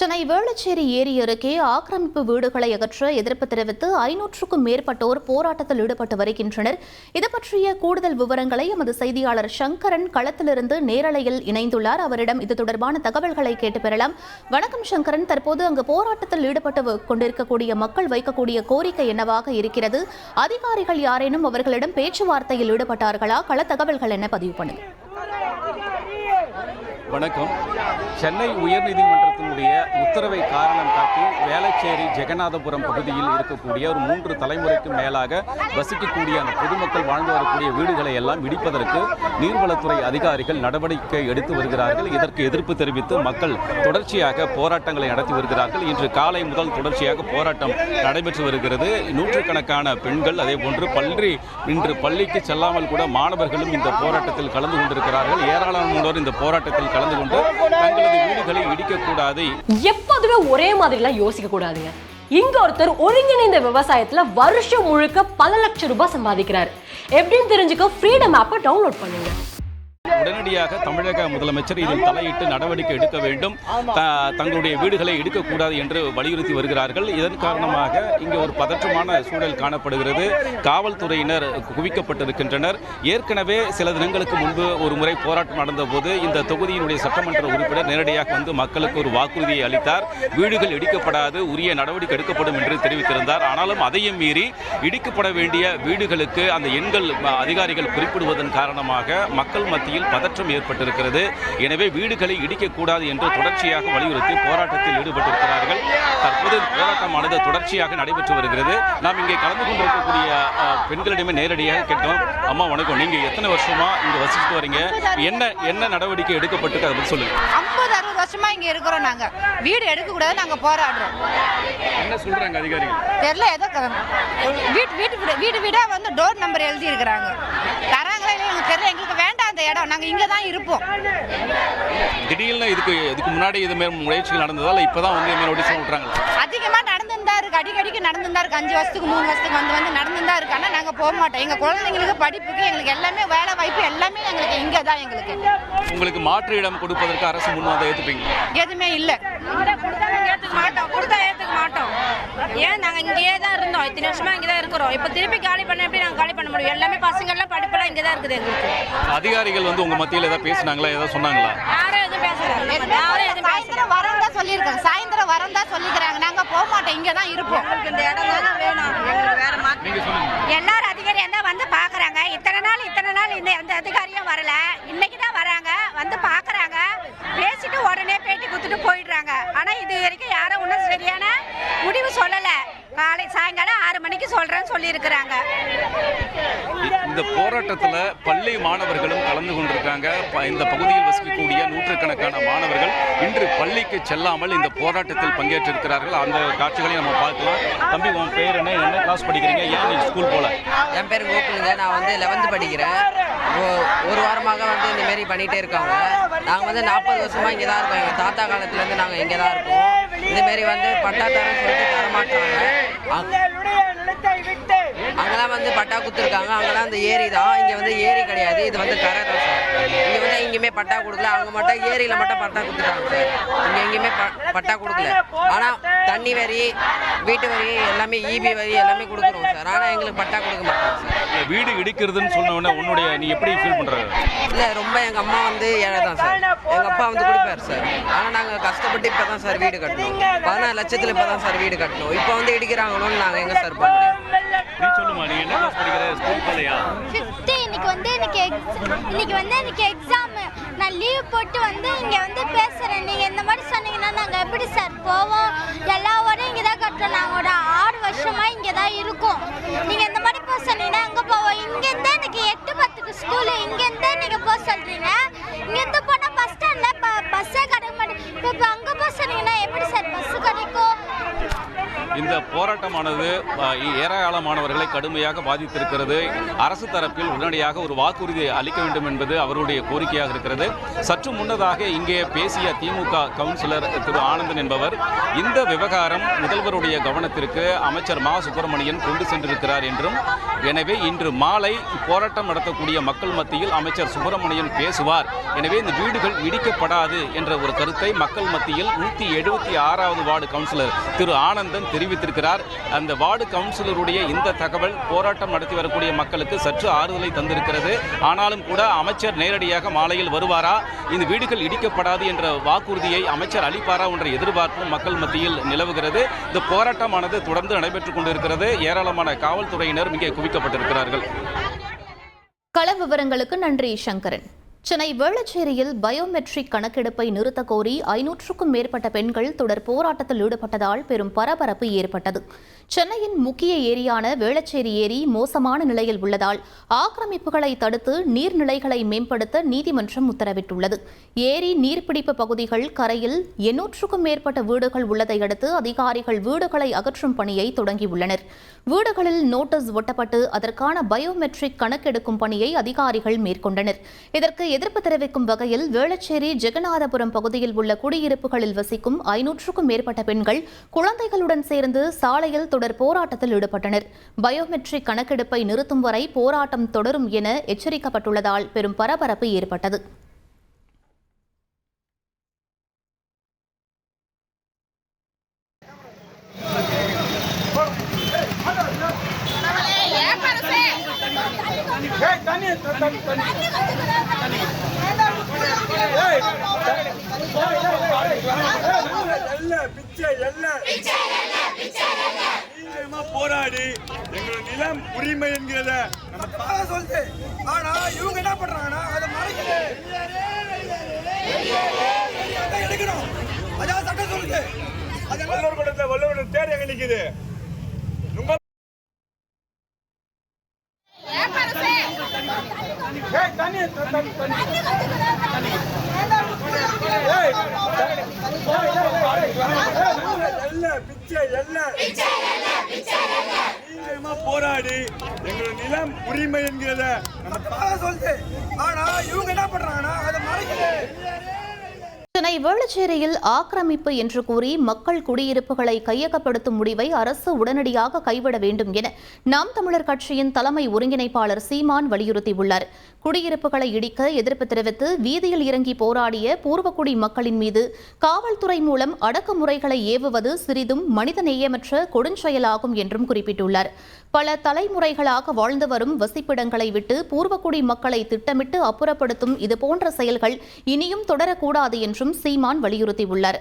சென்னை வேளச்சேரி ஏரி அருகே ஆக்கிரமிப்பு வீடுகளை அகற்ற எதிர்ப்பு தெரிவித்து ஐநூற்றுக்கும் மேற்பட்டோர் போராட்டத்தில் ஈடுபட்டு வருகின்றனர். இது பற்றிய கூடுதல் விவரங்களை எமது செய்தியாளர் சங்கரன் களத்திலிருந்து நேரலையில் இணைந்துள்ளார். அவரிடம் இது தொடர்பான தகவல்களை கேட்டு பெறலாம். வணக்கம் சங்கரன். தற்போது அங்கு போராட்டத்தில் ஈடுபட்டு கொண்டிருக்கக்கூடிய மக்கள் வைக்கக்கூடிய கோரிக்கை என்னவாக இருக்கிறது? அதிகாரிகள் யாரேனும் அவர்களிடம் பேச்சுவார்த்தையில் ஈடுபட்டார்களா? கள தகவல்கள் என்ன பதிவு பண்ணுங்க வணக்கம். சென்னை உயர்நீதிமன்றத்தினுடைய உத்தரவை காரணம் காட்டி வேளச்சேரி ஜெகநாதபுரம் பகுதியில் இருக்கக்கூடிய ஒரு மூன்று தலைமுறைக்கு மேலாக வசிக்கக்கூடிய அந்த பொதுமக்கள் வாழ்ந்து வரக்கூடிய வீடுகளை எல்லாம் இடிப்பதற்கு நீர்வளத்துறை அதிகாரிகள் நடவடிக்கை எடுத்து வருகிறார்கள். இதற்கு எதிர்ப்பு தெரிவித்து மக்கள் தொடர்ச்சியாக போராட்டங்களை நடத்தி வருகிறார்கள். இன்று காலை முதல் தொடர்ச்சியாக போராட்டம் நடைபெற்று வருகிறது. நூற்றுக்கணக்கான பெண்கள் அதே போன்று பள்ளி இன்று பள்ளிக்கு செல்லாமல் கூட மாணவர்களும் இந்த போராட்டத்தில் கலந்து கொண்டிருக்கிறார்கள். ஏராளமானோர் இந்த போராட்டத்தில் கலந்து கொண்டு தங்களது வீடுகளை இடிக்கக்கூடாது. எப்போதுமே ஒரே மாதிரிலாம் யோசிக்க கூடாதுங்க. இங்க ஒருத்தர் ஒருங்கிணைந்த விவசாயத்துல வருஷம் முழுக்க பல லட்சம் ரூபாய் சம்பாதிக்கிறார். எப்படின்னு தெரிஞ்சுக்க ஃப்ரீடம் ஆப்பை டவுன்லோட் பண்ணுங்க. உடனடியாக தமிழக முதலமைச்சர் இதில் தலையிட்டு நடவடிக்கை எடுக்க வேண்டும். தங்களுடைய வீடுகளை எடுக்கக்கூடாது என்று வலியுறுத்தி வருகிறார்கள். இதன் காரணமாக இங்கே ஒரு பதற்றமான சூழல் காணப்படுகிறது. காவல்துறையினர் குவிக்கப்பட்டிருக்கின்றனர். ஏற்கனவே சில தினங்களுக்கு முன்பு ஒரு முறை போராட்டம் நடந்தபோது இந்த தொகுதியினுடைய சட்டமன்ற உறுப்பினர் நேரடியாக வந்து மக்களுக்கு ஒரு வாக்குறுதியை அளித்தார். வீடுகள் இடிக்கப்படாது உரிய நடவடிக்கை எடுக்கப்படும் என்று தெரிவித்திருந்தார். ஆனாலும் அதையும் மீறி இடிக்கப்பட வேண்டிய வீடுகளுக்கு அந்த எண்கள் அதிகாரிகள் குறிப்பிடுவதன் காரணமாக மக்கள் மத்தியில் பதற்றம் ஏற்பட்டிருக்கிறது. எனவே வீடுகளை இடிக்கக்கூடாது என்று தொடர்ச்சியாக வலியுறுத்தி போராட்டத்தில் ஈடுபட்டிருக்கிறார்கள். தற்போது போராட்டமானது தொடர்ச்சியாக நடைபெற்று வருகிறது. நாம் இங்கே கலந்து கொண்டிருக்கக்கூடிய பெண்களிடமே நேரடியாக கேட்டோம். அம்மா வணக்கம். நீங்க எத்தனை வருஷமா இங்க வசிச்சுட்டு வரீங்க? என்ன என்ன நடவடிக்கை எடுக்கப்பட்டிருக்கு? அதை சொல்லுங்க. ஐம்பது அறுபது வருஷமா இங்க இருக்கிறோம் நாங்க. வீடு எடுக்க கூடாது நாங்க போராடுறோம். என்ன சொல்றாங்க அதிகாரிகள்? தெரியல ஏதோ வீட்டு வீட்டு வீடு வீடு வீடா வந்து டோர் நம்பர் எழுதி இருக்கிறாங்க தராங்களா இல்லையா? எங்களுக்கு தெரியல. எங்களுக்கு வேண்டாம். அந்த இடம். நாங்க இங்க தான் இருப்போம். திடீர்னு இதுக்கு இதுக்கு முன்னாடி இது மாதிரி முயற்சிகள் நடந்ததா இல்லை இப்பதான் வந்து நோட்டீஸ் விட்றாங்க நடந்துருந்தா இருக்கு. அடிக்கடிக்கு நடந்துருந்தா இருக்கு. அஞ்சு வருஷத்துக்கு மூணு வருஷத்துக்கு வந்து வந்து நடந்துருந்தா இருக்கு. ஆனா நாங்க போக மாட்டோம். எங்க குழந்தைங்களுக்கு படிப்புக்கு எங்களுக்கு எல்லாமே வேலை வாய்ப்பு எல்லாமே எங்களுக்கு இங்க தான் எங்களுக்கு. உங்களுக்கு மாற்று இடம் கொடுப்பதற்கு அரசு முன் வந்து ஏத்துப்பீங்க? எதுவுமே இல்ல. மாட்டோம். கொடுத்தா ஏத்துக்க மாட்டோம். ஏன்? நாங்க இங்கேயே தான் இருந்தோம். இத்தனை வருஷமா இங்கே தான் இருக்கிறோம். இப்போ திருப்பி காலி பண்ண எப்படி நாங்க காலி பண்ண முடியும்? எல்லாமே பசங்க எல்லாம் படிப்பெல்லாம் இங்கே தான் இருக்குது எங்களுக்கு. அதிகாரிகள் வந்து உங்க மத்தியில் ஏதாவது பேசுனாங்களா? ஏதாவது சொன்னாங்களா? சாயந்தரம் வரம் தான் சொல்லியிருக்காங்க சாயந்தரம் வரம் தான் சொல்லிக்கிறாங்க. நாங்க போக மாட்டோம். இங்க தான் இருப்போம் இந்த இடம் தானே வேணும். வேற சொல்லுங்க. எல்லாரும் அதிகாரியும் தான் வந்து பார்க்குறாங்க இத்தனை நாள் இத்தனை நாள் இந்த அந்த அதிகாரியும் வரல. இன்னைக்கு தான் வராங்க. வந்து பார்க்குறாங்க பேசிட்டு உடனே பேட்டி கொடுத்துட்டு போயிடுறாங்க. ஆனால் இது வரைக்கும் யாரும் ஒன்றும் சரியான முடிவு சொல்லலை. காலை சாயங்காலம் ஆறு மணிக்கு சொல்கிறேன்னு சொல்லியிருக்கிறாங்க. இந்த போராட்டத்துல பள்ளி மாணவர்களும் கலந்து கொண்டிருக்காங்க. ப- இந்த பகுதியில் வசிக்கக்கூடிய நூற்றுக்கணக்கான மாணவர்கள் இன்று பள்ளிக்கு செல்லாமல் இந்த போராட்டத்தில் பங்கேற்றிருக்கிறார்கள். அந்த காட்சிகளை நம்ம பார்க்கலாம். தம்பி உன் பேர் என்ன? என்ன கிளாஸ் படிக்கிறீங்க? ஏன் நீ ஸ்கூல் போல? என் பேர் கோகுலுங்க. நான் வந்து லெவன்த்து படிக்கிறேன். ஒரு வாரமாக வந்து இந்த மாரி பண்ணிகிட்டே இருக்காங்க. நாங்கள் வந்து நாற்பது வருஷமாக இங்கே தான் இருக்கோம். எங்கள் தாத்தா காலத்துலேருந்து நாங்கள் இங்கே தான் இருக்கோம். இதுமாரி வந்து பட்டா தரேன்னு சொல்லிட்டு தரமாட்டாங்க. அங்கெல்லாம் வந்து பட்டா கொடுத்துருக்காங்க. அங்கெல்லாம் அந்த ஏரி தான். இங்கே வந்து ஏரி கிடையாது. இது வந்து கரை. எங்கேயுமே பட்டா கொடுக்கல. அவங்க மட்டும் ஏரியில் மட்டும் பட்டா கொடுத்துருக்காங்க சார் இங்கே எங்கேயுமே ப- பட்டா கொடுக்கல. ஆனால் தண்ணி வரி வீட்டு வரி எல்லாமே இபி வரி எல்லாமே கொடுக்குறோம் சார். ஆனால் எங்களுக்கு பட்டா கொடுக்க மாட்டாங்க சார். வீடு இடிக்கிறதுன்னு சொன்ன உடனே உன்னுடைய நீ எப்படி ஃபீல் பண்ற இல்லை ரொம்ப எங்கள் அம்மா வந்து ஏழை தான் சார். எங்கள் அப்பா வந்து கொடுப்பார் சார். ஆனால் நாங்கள் கஷ்டப்பட்டு இப்போ தான் சார் வீடு கட்டணும் பதினாறு லட்சத்தில் இப்போ தான் சார் வீடு கட்டணும் இப்போ வந்து இடிக்கிறாங்களோன்னு நாங்கள் எங்கே சார் முடியும்? நீ சொல்லுமா நீ என்ன கிளாஸ் படிக்கிற? ஸ்கூல் போலையா? ஃபிஃப்த்து இன்னைக்கு வந்து எனக்கு இன்னைக்கு வந்து எனக்கு எக்ஸாமு நான் லீவ் போட்டு வந்து இங்கே வந்து பேசுகிறேன் நீங்கள் இந்த மாதிரி சொன்னீங்கன்னா நாங்கள் எப்படி சார் போவோம்? எல்லா வரையும் இங்கே தான் கட்டுறோம். நாங்கள் ஒரு ஆறு வருஷமாக இங்கே தான் இருக்கோம். நீங்கள் இந்த மாதிரி போக சொன்னீங்கன்னா அங்கே போவோம். இங்கேருந்து எனக்கு எட்டு பத்துக்கு ஸ்கூலு இங்கேருந்து நீங்கள் போக சொல்கிறீங்க இங்கேருந்து போனால் பஸ் ஸ்டாண்டில் ப பஸ்ஸே கிடைக்க மாட்டேங்குது இப்போ இப்போ அங்கே போக சொன்னீங்கன்னா எப்படி சார் பஸ்ஸு கிடைக்கும் இந்த போராட்டமானது ஏராளமானவர்களை கடுமையாக பாதித்திருக்கிறது. அரசு தரப்பில் உடனடியாக ஒரு வாக்குறுதி அளிக்க வேண்டும் என்பது அவருடைய கோரிக்கையாக இருக்கிறது. சற்று முன்னதாக இங்கே பேசிய திமுக கவுன்சிலர் திரு ஆனந்தன் என்பவர் இந்த விவகாரம் முதல்வருடைய கவனத்திற்கு அமைச்சர் மா. சுப்பிரமணியன் கொண்டு சென்றிருக்கிறார் என்றும் எனவே இன்று மாலை போராட்டம் நடத்தக்கூடிய மக்கள் மத்தியில் அமைச்சர் சுப்பிரமணியன் பேசுவார். எனவே இந்த வீடுகள் இடிக்கப்படாது என்ற ஒரு கருத்தை மக்கள் மத்தியில் நூற்றி எழுபத்தி ஆறாவது வார்டு கவுன்சிலர் திரு ஆனந்தன் தெரிவித்திருக்கிறார். அந்த வார்டு கவுன்சிலருடைய இந்த தகவல் போராட்டம் நடத்தி வரக்கூடிய மக்களுக்கு சற்று ஆறுதலை தந்திருக்கிறது. ஆனாலும் கூட அமைச்சர் நேரடியாக மாலையில் வருவாரா? இந்த வீடுகள் இடிக்கப்படாது என்ற வாக்குறுதியை அமைச்சர் அளிப்பாரா என்ற எதிர்பார்ப்பும் மக்கள் மத்தியில் நிலவுகிறது. இந்த போராட்டமானது தொடர்ந்து நடைபெற்றுக் கொண்டிருக்கிறது. ஏராளமான காவல்துறையினர் இங்கே குவிக்கப்பட்டிருக்கிறார்கள். கள விவரங்களுக்கு நன்றி சங்கரன். சென்னை வேளச்சேரியில் பயோமெட்ரிக் கணக்கெடுப்பை நிறுத்த கோரி ஐநூற்றுக்கும் மேற்பட்ட பெண்கள் தொடர் போராட்டத்தில் ஈடுபட்டதால் பெரும் பரபரப்பு ஏற்பட்டது. சென்னையின் முக்கிய ஏரியான வேளச்சேரி ஏரி மோசமான நிலையில் உள்ளதால் ஆக்கிரமிப்புகளை தடுத்து நீர்நிலைகளை மேம்படுத்த நீதிமன்றம் உத்தரவிட்டுள்ளது. ஏரி நீர்பிடிப்பு பகுதிகள் கரையில் எண்ணூற்றுக்கும் மேற்பட்ட வீடுகள் உள்ளதை அடுத்து அதிகாரிகள் வீடுகளை அகற்றும் பணியை தொடங்கியுள்ளனர். வீடுகளில் நோட்டீஸ் ஒட்டப்பட்டு அதற்கான பயோமெட்ரிக் கணக்கெடுக்கும் பணியை அதிகாரிகள் மேற்கொண்டனர். இதற்கு எதிர்ப்பு தெரிவிக்கும் வகையில் வேளச்சேரி ஜெகநாதபுரம் பகுதியில் உள்ள குடியிருப்புகளில் வசிக்கும் ஐநூற்றுக்கும் மேற்பட்ட பெண்கள் குழந்தைகளுடன் சேர்ந்து சாலையில் தொடர் போராட்டத்தில் ஈடுபட்டனர். பயோமெட்ரிக் கணக்கெடுப்பை நிறுத்தும் வரை போராட்டம் தொடரும் என எச்சரிக்கப்பட்டுள்ளதால் பெரும் பரபரப்பு ஏற்பட்டது. போராடி எங்களோட நிலம் உரிமை என்கிறத நம்ம தாங்க சொல்லுது ஆனா இவங்க என்ன பண்றாங்கன்னா அதை மறைக்குது எடுக்கணும் அதான் சட்டம் சொல்லுது வல்லவர் கூடத்துல வல்லவர் தேர் எங்க நிக்குது உங்க ஏய், தண்ணி, தண்ணி, தண்ணி. ஏய், எல்ல, பிச்சை, எல்ல. நியாயமா போராடி எங்களோட நிலம் உரிமை என்கிறத நம்ம சொல்லுது ஆனா இவங்க என்ன பண்றாங்கன்னா அதை மறைக்குது. சென்னை வேளச்சேரியில் ஆக்கிரமிப்பு என்று கூறி மக்கள் குடியிருப்புகளை கையகப்படுத்தும் முடிவை அரசு உடனடியாக கைவிட வேண்டும் என நாம் தமிழர் கட்சியின் தலைமை ஒருங்கிணைப்பாளர் சீமான் வலியுறுத்தியுள்ளார். குடியிருப்புகளை இடிக்க எதிர்ப்பு தெரிவித்து வீதியில் இறங்கி போராடிய பூர்வக்குடி மக்களின் மீது காவல்துறை மூலம் அடக்குமுறைகளை ஏவுவது சிறிதும் மனிதநேயமற்ற கொடுஞ்செயலாகும் என்றும் குறிப்பிட்டுள்ளார். பல தலைமுறைகளாக வாழ்ந்து வரும் வசிப்பிடங்களை விட்டு பூர்வக்குடி மக்களை திட்டமிட்டு அப்புறப்படுத்தும் இதுபோன்ற செயல்கள் இனியும் தொடரக்கூடாது என்றும் சீமான் வலியுறுத்தியுள்ளார்.